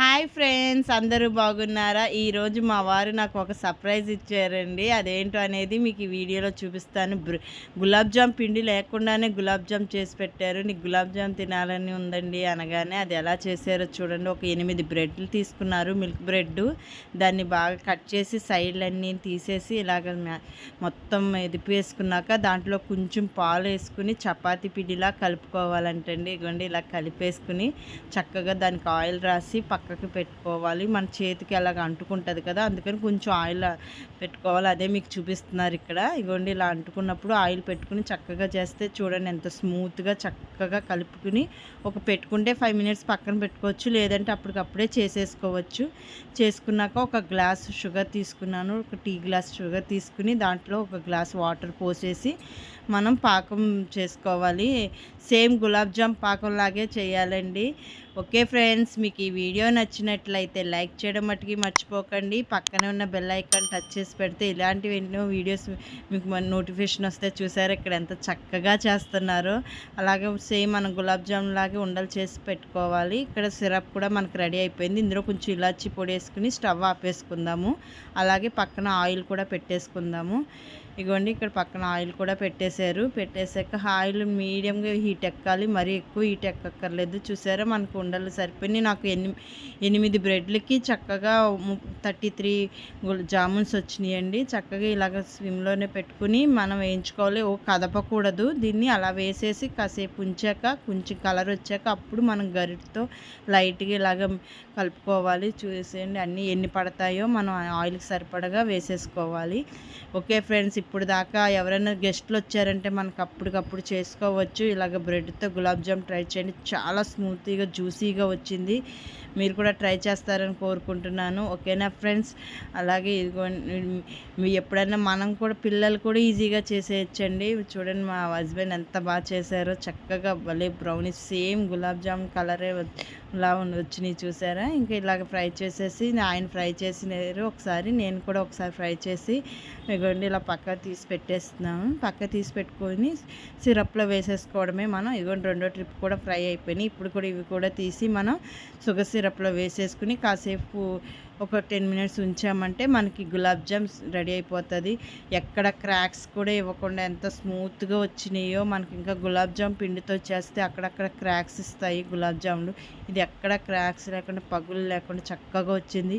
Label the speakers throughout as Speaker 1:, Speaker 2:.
Speaker 1: Hi. Hi friends అందరూ బాగున్నారా? ఈరోజు మా వారు నాకు ఒక సర్ప్రైజ్ ఇచ్చారండి. అదేంటో అనేది మీకు ఈ వీడియోలో చూపిస్తాను. గులాబ్జామ్ గులాబ్ జామ్ పిండి లేకుండానే గులాబ్ జామ్ చేసి పెట్టారు. నీకు గులాబ్ జామ్ తినాలని ఉందండి అనగానే అది ఎలా చేశారో చూడండి. ఒక ఎనిమిది బ్రెడ్లు తీసుకున్నారు. మిల్క్ బ్రెడ్ దాన్ని బాగా కట్ చేసి సైడ్లన్నీ తీసేసి ఇలాగ మొత్తం ఎదిపేసుకున్నాక దాంట్లో కొంచెం పాలు వేసుకుని చపాతీ పిండిలా కలుపుకోవాలంటండి. ఇదిగోండి ఇలా కలిపేసుకుని చక్కగా దానికి ఆయిల్ రాసి పక్కకి పెట్టుకోవాలి. మన చేతికి అలాగ అంటుకుంటుంది కదా అందుకని కొంచెం ఆయిల్ పెట్టుకోవాలి. అదే మీకు చూపిస్తున్నారు ఇక్కడ. ఇగోండి ఇలా అంటుకున్నప్పుడు ఆయిల్ పెట్టుకుని చక్కగా చేస్తే చూడండి ఎంత స్మూత్గా చక్కగా కలుపుకుని ఒక పెట్టుకుంటే ఫైవ్ మినిట్స్ పక్కన పెట్టుకోవచ్చు. లేదంటే అప్పటికప్పుడే చేసేసుకోవచ్చు. చేసుకున్నాక ఒక గ్లాస్ షుగర్ తీసుకున్నాను. ఒక టీ గ్లాస్ షుగర్ తీసుకుని దాంట్లో ఒక గ్లాస్ వాటర్ పోసేసి మనం పాకం చేసుకోవాలి. సేమ్ గులాబ్ జామ్ పాకం లాగే చేయాలండి. ఓకే ఫ్రెండ్స్ మీకు ఈ వీడియో నచ్చినట్లయితే లైక్ చేయడం మట్టుకి మర్చిపోకండి. పక్కనే ఉన్న బెల్ ఐకాన్ టచ్ చేసి పెడితే ఇలాంటివి ఎన్నో వీడియోస్ మీకు మన నోటిఫికేషన్ వస్తే చూసారు. ఇక్కడ ఎంత చక్కగా చేస్తున్నారో. అలాగే సేమ్ మనం గులాబ్ జామున్ లాగే ఉండలు చేసి పెట్టుకోవాలి. ఇక్కడ సిరప్ కూడా మనకు రెడీ అయిపోయింది. ఇందులో కొంచెం ఇలాచి పొడి వేసుకుని స్టవ్ ఆపేసుకుందాము. అలాగే పక్కన ఆయిల్ కూడా పెట్టేసుకుందాము. ఇగోండి ఇక్కడ పక్కన ఆయిల్ కూడా పెట్టేశారు. పెట్టేశాక ఆయిల్ మీడియంగా హీట్ ఎక్కాలి. మరీ ఎక్కువ హీట్ ఎక్కక్కర్లేదు. చూసారా మనకు ఉండలు సరిపోయి నాకు ఎన్ని ఎనిమిది బ్రెడ్లకి చక్కగా థర్టీ త్రీ జామున్స్ వచ్చినాయండి. చక్కగా ఇలాగ స్విమ్లోనే పెట్టుకుని మనం వేయించుకోవాలి. ఓ కదపకూడదు. దీన్ని అలా వేసేసి కాసేపు ఉంచాక కొంచెం కలర్ వచ్చాక అప్పుడు మనం గరిటతో లైట్గా ఇలాగ కలుపుకోవాలి. చూసేయండి అన్నీ ఎన్ని పడతాయో. మనం ఆయిల్కి సరిపడగా వేసేసుకోవాలి. ఓకే ఫ్రెండ్స్ ఇప్పుడు దాకా ఎవరైనా గెస్ట్లు వచ్చారంటే మనకు అప్పటికప్పుడు చేసుకోవచ్చు. ఇలాగ బ్రెడ్తో గులాబ్ జామ్ ట్రై చేయండి. చాలా స్మూత్గా జ్యూస్ జ్యూసీగా వచ్చింది. మీరు కూడా ట్రై చేస్తారని కోరుకుంటున్నాను. ఓకేనా ఫ్రెండ్స్? అలాగే ఇదిగో మీ ఎప్పుడైనా మనం కూడా పిల్లలు కూడా ఈజీగా చేసేయచ్చండి. చూడండి మా హస్బెండ్ ఎంత బాగా చేశారో. చక్కగా భలే బ్రౌనీ సేమ్ గులాబ్ జామ్ కలరే లా వచ్చినాయి చూసారా? ఇంకా ఇలాగ ఫ్రై చేసేసి ఆయన ఫ్రై చేసినారు. ఒకసారి నేను కూడా ఒకసారి ఫ్రై చేసి ఇదిగోండి ఇలా పక్క తీసి పెట్టేస్తున్నాము. పక్క తీసి పెట్టుకొని సిరప్లో వేసేసుకోవడమే మనం. ఇదిగోండి రెండో ట్రిప్ కూడా ఫ్రై అయిపోయినాయి. ఇప్పుడు కూడా ఇవి కూడా తీసి మనం షుగర్ సిరప్లో వేసేసుకుని కాసేపు ఒక టెన్ మినిట్స్ ఉంచామంటే మనకి గులాబ్ జామ్స్ రెడీ అయిపోతుంది. ఎక్కడ క్రాక్స్ కూడా ఇవ్వకుండా ఎంత స్మూత్గా వచ్చినాయో మనకి ఇంకా గులాబ్ జామ్ పిండితో చేస్తే అక్కడక్కడ క్రాక్స్ ఇస్తాయి గులాబ్ జాములు. ఇది ఎక్కడ క్రాక్స్ లేకుండా పగులు లేకుండా చక్కగా వచ్చింది.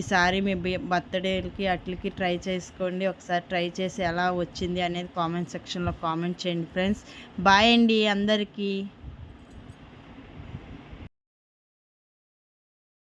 Speaker 1: ఈసారి మీ బర్త్డేలకి అట్లకి ట్రై చేసుకోండి. ఒకసారి ట్రై చేసి ఎలా వచ్చింది అనేది కామెంట్ సెక్షన్లో కామెంట్ చేయండి ఫ్రెండ్స్. బాయ్ అండి అందరికీ.